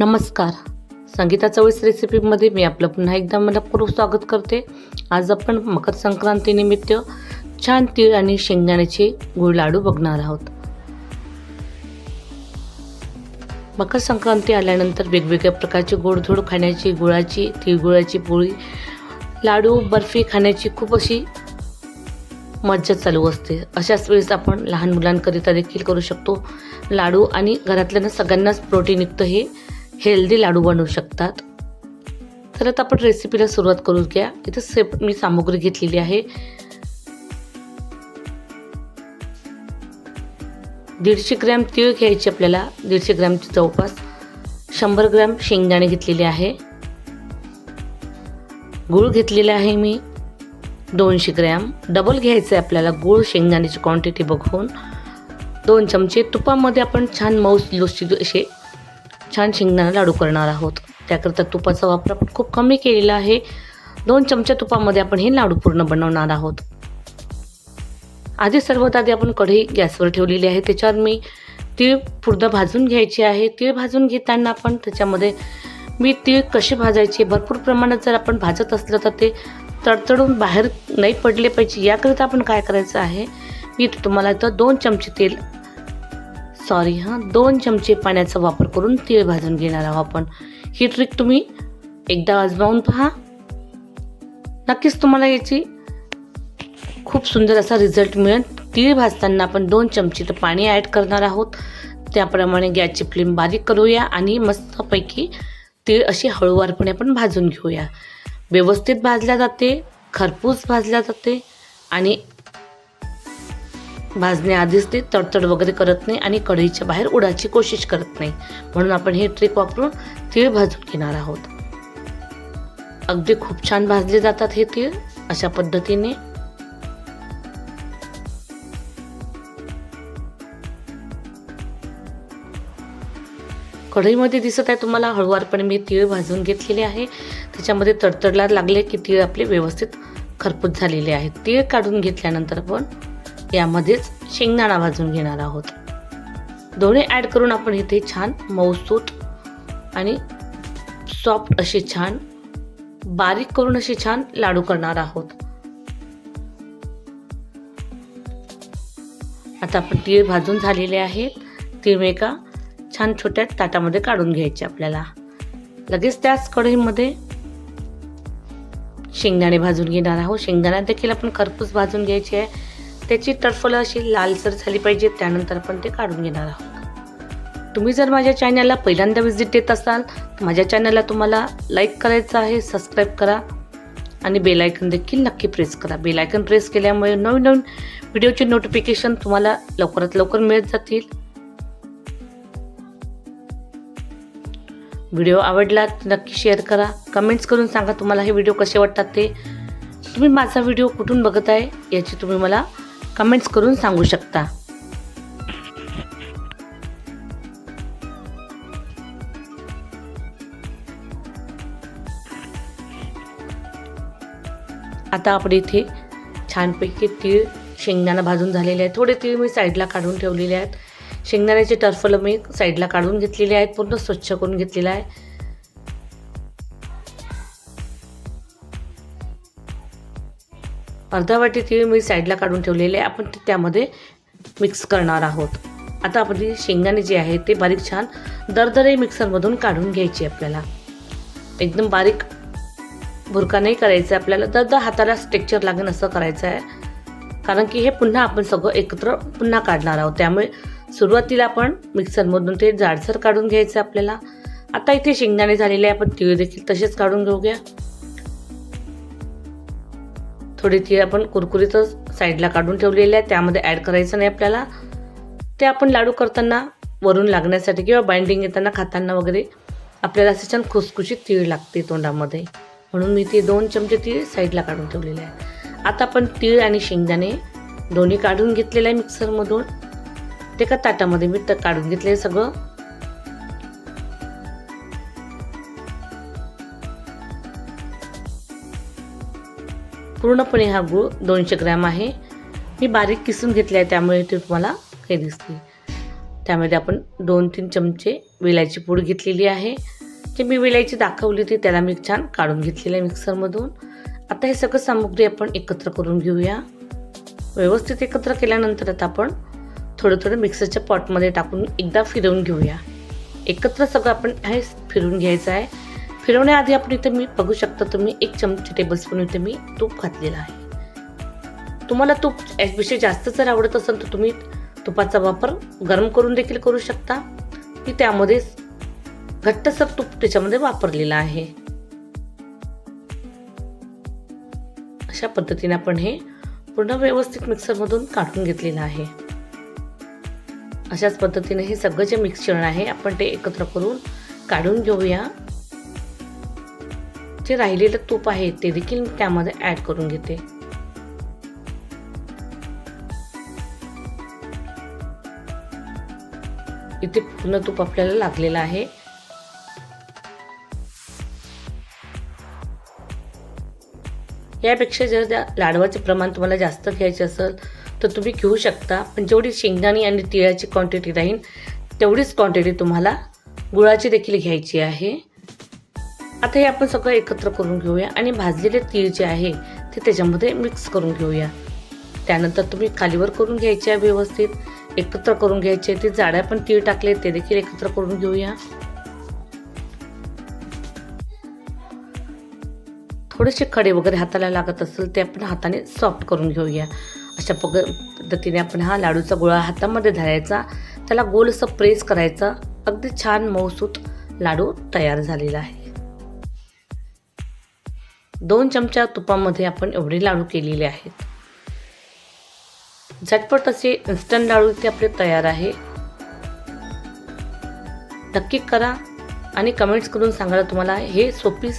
नमस्कार. संगीता चवळीस रेसिपीमध्ये मी आपलं पुन्हा एकदा मनपूर्वक स्वागत करते. आज आपण मकर संक्रांतीनिमित्त छान तीळ आणि शेंगदाण्याचे गुळ लाडू बघणार आहोत. मकर संक्रांती आल्यानंतर वेगवेगळ्या प्रकारची गोडधोड खाण्याची गुळाची तिळगुळाची पोळी लाडू बर्फी खाण्याची खूप अशी मज्जा चालू असते. अशाच वेळेस आपण लहान मुलांकरिता देखील करू शकतो. लाडू आणि घरातल्यांना सगळ्यांनाच प्रोटीनयुक्त हे हेल्दी लाडू बनवू शकतात. तर आता आपण रेसिपीला सुरुवात करू घ्या. इथं सेप मी सामुग्री घेतलेली आहे. दीडशे ग्रॅम तीळ घ्यायचे आपल्याला. दीडशे ग्रॅमची जवळपास. शंभर ग्रॅम शेंगदाणे घेतलेले आहे. गूळ घेतलेला आहे मी. दोनशे ग्रॅम. डबल घ्यायचं आहे आपल्याला गूळ शेंगदाण्याची क्वांटिटी बघून. दोन चमचे तुपामध्ये आपण छान मऊ लुसलुशीत असे छान शेंगदाणा लाडू करणार आहोत. त्याकरता तुपाचा वापर आपण खूप कमी केलेला आहे. दोन चमच्या तुपामध्ये आपण हे लाडू पूर्ण बनवणार आहोत. आधी सर्वात आधी आपण कढई गॅसवर ठेवलेली आहे. त्याच्यावर मी तीळ पूर्ण भाजून घ्यायची आहे. तीळ भाजून घेताना आपण त्याच्यामध्ये मी तीळ कसे भाजायचे भरपूर प्रमाणात जर आपण भाजत असलं तर ते तडतडून बाहेर नाही पडले पाहिजे. याकरिता आपण काय करायचं आहे? मी तुम्हाला इथं दोन चमचे तेल सॉरी हां दोन चमचे पाण्याचा वापर करून तीळ भाजून घेणार आहोत आपण. ही ट्रिक तुम्ही एकदा आजमावून पहा. नक्कीच तुम्हाला याची खूप सुंदर असा रिझल्ट मिळेल. तीळ भाजताना आपण दोन चमचे तर पाणी ॲड करणार आहोत. त्याप्रमाणे गॅसची फ्लेम बारीक करूया आणि मस्तपैकी तीळ अशी हळूवारपणे आपण भाजून घेऊया. व्यवस्थित भाजल्या जाते खरपूस भाजल्या जाते आणि भाजण्याआधीच ते तडतड वगैरे करत नाही आणि कढईच्या बाहेर उडायची कोशिश करत नाही. म्हणून आपण हे ट्रिक वापरून तीळ भाजून घेणार आहोत. अगदी खूप छान भाजले जातात हे तीळ. अशा पद्धतीने. कढईमध्ये दिसत आहे तुम्हाला हळूवारपणे मी तीळ भाजून घेतलेले आहे. त्याच्यामध्ये तडतडला लागले की तीळ आपले व्यवस्थित खरपूस झालेले आहेत. तीळ काढून घेतल्यानंतर पण यामध्येच शेंगदाणा भाजून घेणार आहोत. दोन्ही ॲड करून आपण इथे छान मऊसूत आणि सॉफ्ट असे छान बारीक करून असे छान लाडू करणार आहोत. आता आपण तीळ भाजून झालेले आहेत. तीळ एका छान छोट्या ताटामध्ये काढून घ्यायचे आपल्याला. लगेच त्याच कढईमध्ये शेंगदाणे भाजून घेणार आहोत. शेंगदाणा देखील आपण खरपूस भाजून घ्यायची आहे. त्याची टरफलं अशी लालसर झाली पाहिजे त्यानंतर आपण ते काढून घेणार आहोत. तुम्ही जर माझ्या चॅनलला पहिल्यांदा व्हिजिट देत असाल तर माझ्या चॅनलला तुम्हाला लाईक करायचं आहे सबस्क्राईब करा आणि बेलायकन देखील नक्की प्रेस करा. बेलायकन प्रेस केल्यामुळे नवीन नवीन व्हिडिओचे नोटिफिकेशन तुम्हाला लवकरात लवकर मिळत जातील. व्हिडिओ आवडला तर नक्की शेअर करा. कमेंट्स करून सांगा तुम्हाला हे व्हिडिओ कसे वाटतात ते. तुम्ही माझा व्हिडिओ कुठून बघत आहे याची तुम्ही मला कमेंट्स करून सांगू शकता. आता आपण इथे छानपैकी तीळ शेंगदाणा भाजून झालेले आहेत. थोडे तीळ मी साईडला काढून ठेवलेले आहेत. शेंगदाण्याचे टर्फलं मी साईडला काढून घेतलेले आहेत. पूर्ण स्वच्छ करून घेतलेलं आहे. अर्धा वाटी तीळ मी साईडला काढून ठेवलेले आहे. आपण ते त्यामध्ये मिक्स करणार आहोत. आता आपली शेंगदाणे जे आहे ते बारीक छान दरदरे मिक्सरमधून काढून घ्यायची आपल्याला. एकदम बारीक भुरका नाही करायचं आहे आपल्याला. दरदर हाताला स्ट्रेक्चर लागेल असं करायचं आहे. कारण की हे पुन्हा आपण सगळं एकत्र पुन्हा काढणार आहोत. त्यामुळे सुरुवातीला आपण मिक्सरमधून ते जाडसर काढून घ्यायचं आपल्याला. आता इथे शेंगदाणे झालेले आहे. आपण तीळ देखील तसेच काढून घेऊया. थोडी तीळ आपण कुरकुरीतच साईडला काढून ठेवलेले आहे. त्यामध्ये ॲड करायचं नाही आपल्याला. ते आपण लाडू करताना वरून लागण्यासाठी किंवा बाइंडिंग येताना खाताना वगैरे आपल्याला असे छान खुसखुशीत तीळ लागते तोंडामध्ये. म्हणून मी ते दोन चमचे तीळ साईडला काढून ठेवलेले आहे. आता आपण तीळ आणि शेंगदाणे दोन्ही काढून घेतलेलं आहे मिक्सरमधून ते का ताटामध्ये मी तर काढून घेतले सगळं. पूर्णपणे हा गूळ दोनशे ग्रॅम आहे. मी बारीक किसून घेतले आहे त्यामुळे ते तुम्हाला काही दिसते त्यामध्ये आपण दोन तीन चमचे वेलायची पूड घेतलेली आहे. जे मी वेलायची दाखवली होती त्याला मी छान काढून घेतलेलं आहे मिक्सरमधून. आता हे सगळं सामग्री आपण एकत्र करून घेऊया. व्यवस्थित एकत्र केल्यानंतर आता आपण थोडं थोडं मिक्सरच्या पॉटमध्ये टाकून एकदा फिरवून घेऊया. एकत्र सगळं आपण हे फिरवून घ्यायचं आहे. फिरवण्याआधी आपण इथे मी बघू शकता तुम्ही एक चमचे टेबलस्पून इथे मी तूप घातलेलं आहे. तुम्हाला तूप यापेक्षा जास्त जर आवडत असेल तर तुम्ही तुपाचा वापर गरम करून देखील करू शकता. मी त्यामध्ये घट्टसर तूप त्याच्यामध्ये वापरलेलं आहे. अशा पद्धतीने आपण हे पूर्ण व्यवस्थित मिक्सरमधून काढून घेतलेलं आहे. अशाच पद्धतीने हे सगळं जे मिक्सचर आहे आपण ते एकत्र करून काढून घेऊया. जे राहिलेलं तूप आहे ते देखील त्यामध्ये ॲड करून घेते. इथे पूर्ण तूप आपल्याला लागलेलं आहे. यापेक्षा जर त्या लाडवाचे प्रमाण तुम्हाला जास्त घ्यायचे असेल तर तुम्ही घेऊ शकता. पण जेवढी शेंगदाणी आणि तिळाची क्वांटिटी राहील तेवढीच क्वांटिटी तुम्हाला गुळाची देखील घ्यायची आहे. आता हे आपण सगळं एकत्र करून घेऊया आणि भाजलेले तीळ जे आहे ते त्याच्यामध्ये मिक्स करून घेऊया. त्यानंतर तुम्ही खालीवर करून घ्यायचे आहे व्यवस्थित. एकत्र करून घ्यायचे ते जाड्या पण तीळ टाकले ते देखील एकत्र करून घेऊया. थोडेसे खडे वगैरे हाताला लागत असेल ते आपण हाताने सॉफ्ट करून घेऊया. अशा पग पद्धतीने आपण हा लाडूचा गोळा हातामध्ये धरायचा. त्याला गोल असं प्रेस करायचा. अगदी छान मऊसूत लाडू तयार झालेला आहे. दोन चमचा तुपामध्ये आपण एवढे लाडू केलेले आहेत. झटपट असे इन्स्टंट लाडू इथे आपले तयार आहे. नक्की करा आणि कमेंट्स करून सांगा तुम्हाला हे सोपी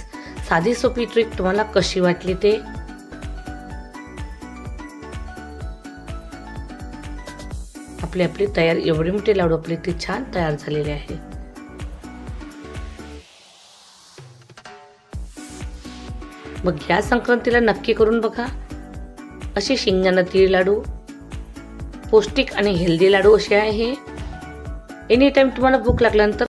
साधी सोपी ट्रिक तुम्हाला कशी वाटली ते. आपले आपले तयार एवढे मोठे लाडू आपले ते छान तयार झालेले आहे मग या संक्रांतीला नक्की करून बघा. असे शेंगदाणा तीळ लाडू पौष्टिक आणि हेल्दी लाडू असे आहे. एनी टाईम तुम्हाला भूक लागल्यानंतर